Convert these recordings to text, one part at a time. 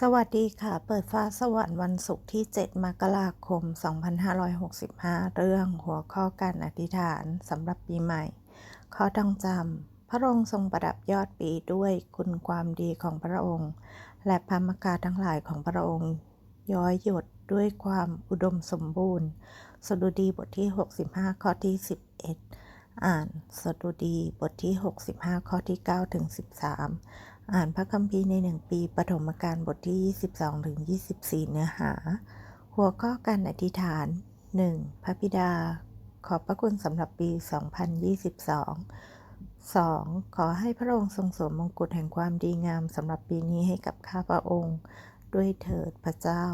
สวัสดีค่ะ เปิดฟ้าสวรรค์วันศุกร์ที่ 7 มกราคม 2565 เรื่องหัวข้อการอธิษฐานสำหรับปีใหม่ ข้อต้องจำ พระองค์ทรงประดับยอดปีด้วยคุณความดีของพระองค์ และพระมกาทั้งหลายของพระองค์ ย้อยหยดด้วยความอุดมสมบูรณ์ สดุดีบทที่ 65 ข้อที่ 11 อ่าน สดุดีบทที่ 65 ข้อที่9ถึง13 อ่านพระคัมภีร์ในหนึ่งปีปฐมกาลบทที่ 22ถึง24 เนื้อหา หัวข้อการอธิษฐาน 1. พระบิดา ขอบพระคุณสำหรับปี 2022 2. ขอให้พระองค์ทรงสวมมงกุฎแห่งความดีงามสำหรับปีนี้ให้กับข้าพระองค์ ด้วยเถิดพระเจ้า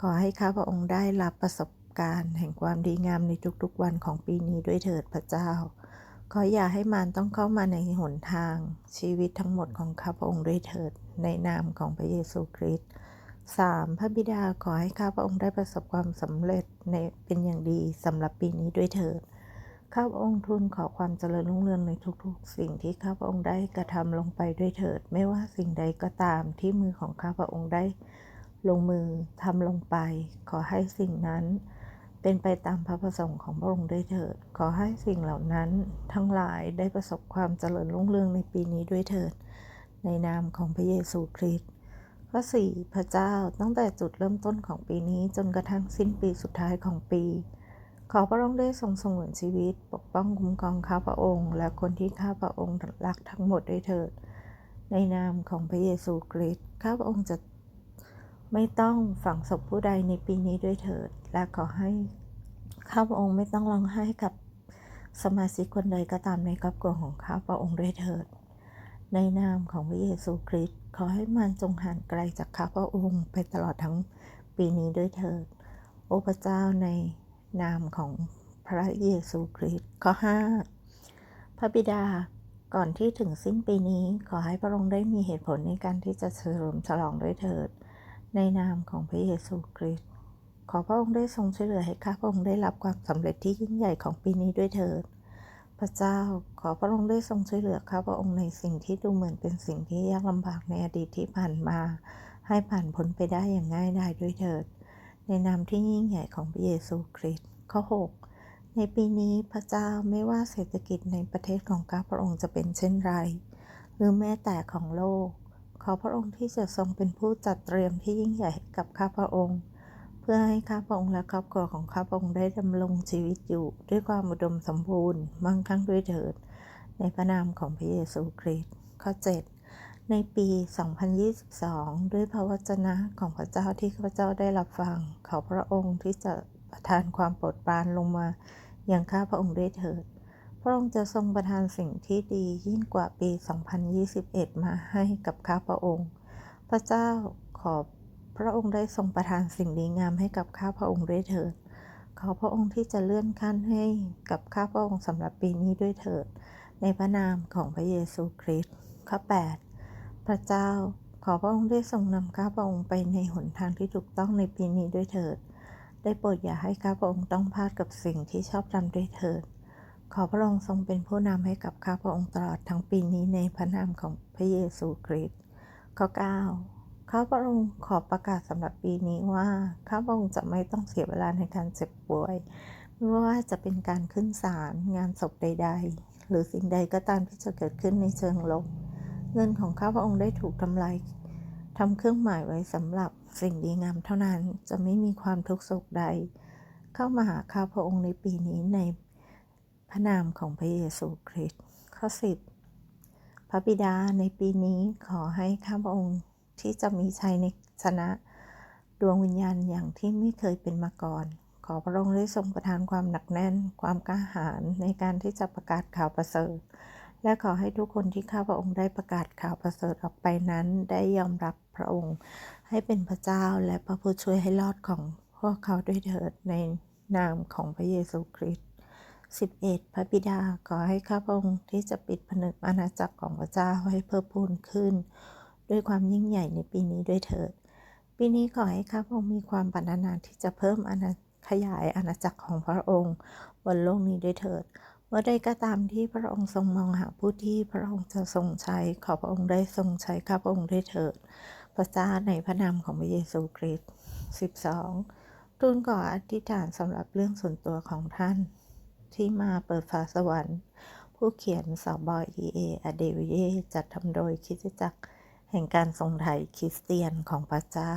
ขอให้ข้าพระองค์ได้รับประสบการณ์แห่งความดีงามในทุกๆวันของปีนี้ด้วยเถิดพระเจ้า ขออย่าให้มารต้องเข้ามาในหนทางชีวิตทั้งหมดของข้าพระองค์ด้วยเถิด ในนามของพระเยซูคริสต์ 3. พระบิดาขอให้ข้าพระองค์ได้ประสบความสำเร็จในเป็นอย่างดีสำหรับปีนี้ด้วยเถิด ข้าพระองค์ทูลขอความเจริญรุ่งเรืองในทุกๆ สิ่งที่ข้าพระองค์ได้กระทำลงไปด้วยเถิด ไม่ว่าสิ่งใดก็ตามที่มือของข้าพระองค์ได้ ลงมือทำลงไป ขอให้สิ่งนั้น เป็นไปตามพระประสงค์ของพระองค์ด้วยเถิด ขอให้สิ่งเหล่านั้นทั้งหลายได้ประสบความเจริญรุ่งเรืองในปีนี้ด้วยเถิด ในนามของพระเยซูคริสต์ข้อ4พระเจ้าตั้งแต่จุดเริ่มต้นของปีนี้จนกระทั่งสิ้นปีสุดท้ายของปี ขอพระองค์ได้ทรงสงวนชีวิต ปกป้องคุ้มครองข้าพระองค์ และคนที่ข้าพระองค์รักทั้งหมดด้วยเถิด ในนามของพระเยซูคริสต์ข้าพระองค์จะ ไม่ต้องฝังศพผู้ใดในปีนี้ด้วยเถิด และขอให้ข้าพระองค์ไม่ต้องร้องไห้กับสมาชิกคนใดก็ตามในครอบครัวของข้าพระองค์ด้วยเถิด ในนามของพระเยซูคริสต์ขอให้มันจงห่างไกลจากข้าพระองค์ไปตลอดทั้งปีนี้ด้วยเถิด โอ้พระเจ้าในนามของพระเยซูคริสต์ข้อ5พระบิดาก่อนที่ถึงสิ้นปีนี้ขอให้พระองค์ได้มีเหตุผลในการที่จะเฉลิมฉลองด้วยเถิด ในนามของพระเยซูคริสต์ขอพระองค์ได้ทรงช่วยเหลือให้ข้าพระองค์ได้รับความสำเร็จที่ยิ่งใหญ่ของปีนี้ด้วยเถิด พระเจ้าขอพระองค์ได้ทรงช่วยเหลือข้าพระองค์ในสิ่งที่ดูเหมือนเป็นสิ่งที่ยากลำบากในอดีตที่ผ่านมา ให้ผ่านพ้นไปได้อย่างง่ายดายด้วยเถิด ในนามที่ยิ่งใหญ่ของพระเยซูคริสต์ข้อ 6 ในปีนี้พระเจ้าไม่ว่าเศรษฐกิจในประเทศของข้าพระองค์จะเป็นเช่นไร หรือแม้แต่ของโลก ขอพระองค์ที่จะทรงเป็นผู้จัดเตรียมที่ยิ่งใหญ่กับข้าพระองค์ เพื่อให้ข้าพระองค์และครอบครัวของข้าพระองค์ได้ดำรงชีวิตอยู่ ด้วยความอุดมสมบูรณ์มั่งคั่งด้วยเถิด ในพระนามของพระเยซูคริสต์ข้อ 7 ในปี 2022 ด้วยพระวจนะของพระเจ้าที่ข้าพเจ้าได้รับฟังขอพระองค์ที่จะประทานความโปรดปรานลงมาอย่างข้าพระองค์ด้วยเถิด พระองค์จะทรงประทานสิ่งที่ดียิ่งกว่าปี 2021 มาให้กับข้าพระองค์ พระเจ้าขอพระองค์ได้ทรงประทานสิ่งดีงามให้กับข้าพระองค์ด้วยเถิด ขอพระองค์ที่จะเลื่อนขั้นให้กับข้าพระองค์สำหรับปีนี้ด้วยเถิด ในพระนามของพระเยซูคริสต์ข้อ 8 พระเจ้าขอพระองค์ได้ทรงนำข้าพระองค์ไปในหนทางที่ถูกต้องในปีนี้ด้วยเถิด ได้โปรดอย่าให้ข้าพระองค์ต้องพลาดกับสิ่งที่ชอบทำด้วยเถิด ขอพระองค์ทรงเป็นผู้นำให้กับข้าพระองค์ตลอดทั้งปีนี้ในพระนามของพระเยซูคริสต์ข้อ9ข้าพระองค์ขอประกาศสำหรับปีนี้ว่าข้าพระองค์จะไม่ต้องเสียเวลาในการเจ็บป่วย ไม่ว่าจะเป็นการขึ้นศาลงานศพใด ๆ หรือสิ่งใดก็ตามที่จะเกิดขึ้นในเชิงลบเงินของข้าพระองค์ได้ถูกทำลายทำเครื่องหมายไว้สำหรับสิ่งดีงามเท่านั้นจะไม่มีความทุกข์โศกใด เข้ามาหาข้าพระองค์ในปีนี้ใน ระนามของพระเยซูคริสต์ข้อ10 พระบิดาในปีนี้ขอให้ข้าพระองค์ที่จะมีชัยในชนะ ดวงวิญญาณอย่างที่ไม่เคยเป็นมาก่อน ขอพระองค์ได้ทรงประทานความหนักแน่น ความกล้าหาญในการที่จะประกาศข่าวประเสริฐ และขอให้ทุกคนที่ข้าพระองค์ได้ประกาศข่าวประเสริฐออกไปนั้น ได้ยอมรับพระองค์ ให้เป็นพระเจ้าและพระผู้ช่วยให้รอดของพวกเขาด้วยเถิดในนามของพระเยซูคริสต์ 11 พระบิดาขอให้ข้าพระองค์ที่จะปิดผนึกอาณาจักรของพระเจ้าให้เพิ่มพูนขึ้น ด้วยความยิ่งใหญ่ในปีนี้ด้วยเถิด ปีนี้ขอให้ข้าพระองค์มีความปรารถนาที่จะเพิ่มอาณาขยายอาณาจักรของพระองค์บนโลกนี้ด้วยเถิด เมื่อใดก็ตามที่พระองค์ทรงมองหาผู้ที่พระองค์จะทรงใช้ขอพระองค์ได้ทรงใช้ข้าพระองค์ด้วยเถิด พระเจ้าในพระนามของพระเยซูคริสต์ 12. ทูลขออธิษฐานสำหรับเรื่องส่วนตัวของท่าน ที่มาเปิดฟ้าสวรรค์ ผู้เขียนสาวบอยเอเออเดวิเยจัดทำโดยคิดจักรแห่งการทรงไทยคริสเตียนของพระเจ้า